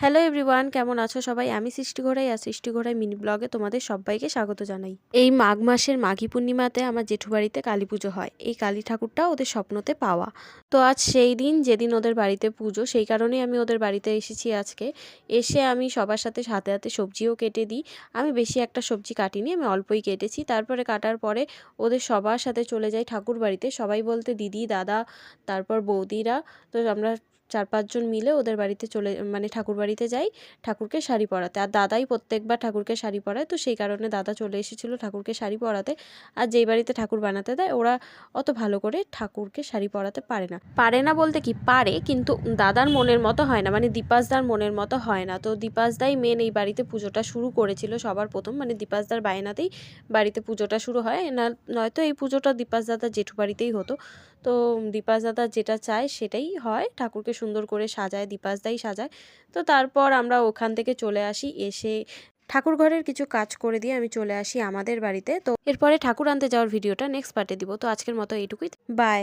Hello everyone কেমন আছো সবাই? আমি সৃষ্টি ঘোড়াই আর সৃষ্টি ঘোড়াই মিনি ব্লগে তোমাদের সবাইকে স্বাগত জানাই। এই মাঘ মাসের মাঘী পূর্ণিমাতে আমার জেঠু বাড়িতে কালী পুজো হয়। এই কালী ঠাকুরটা ওদের স্বপ্নতে পাওয়া। তো আজ সেই দিন যেদিন ওদের বাড়িতে পুজো, সেই কারণেই আমি ওদের বাড়িতে এসেছি আজকে। এসে আমি সবার সাথে হাতে হাতে সবজিও কেটে দিই। আমি বেশি একটা সবজি কাটিনি, আমি অল্পই কেটেছি। তারপরে কাটার পরে ওদের সবার সাথে চলে যাই ঠাকুর বাড়িতে। সবাই বলতে দিদি, দাদা, তারপর বৌদিরা। তো আমরা চার পাঁচজন মিলে ওদের বাড়িতে চলে মানে ঠাকুর বাড়িতে যাই, ঠাকুরকে শাড়ি পরাতে। আর দাদাই প্রত্যেকবার ঠাকুরকে শাড়ি পরায়, তো সেই কারণে দাদা চলে এসেছিল ঠাকুরকে শাড়ি পরাতে। আর যেই বাড়িতে ঠাকুর বানাতে দেয়, ওরা অত ভালো করে ঠাকুরকে শাড়ি পরাতে পারে না। পারে না বলতে কি? পারে, কিন্তু দাদার মনের মতো হয় না মানে দীপাসদার মনের মতো হয় না। তো দীপাসদাই মেন এই বাড়িতে পুজোটা শুরু করেছিল সবার প্রথম মানে দীপাসদার বায়নাতেই বাড়িতে পুজোটা শুরু হয়। না, নয়তো এই পুজোটা দীপাস দাদার জেঠু বাড়িতেই হতো। তো দীপাস দাদা যেটা চায় সেটাই হয়। ঠাকুরকে সুন্দর করে সাজায় দীপাসদাই সাজায়। তো তারপর আমরা ওখান থেকে চলে আসি, এসে ঠাকুর ঘরের কিছু কাজ করে দিয়ে আমি চলে আসি আমাদের বাড়িতে। তো এরপরে ঠাকুর আনতে যাওয়ার ভিডিওটা নেক্সট পার্টে দিব। তো আজকের মতো এইটুকুই। বাই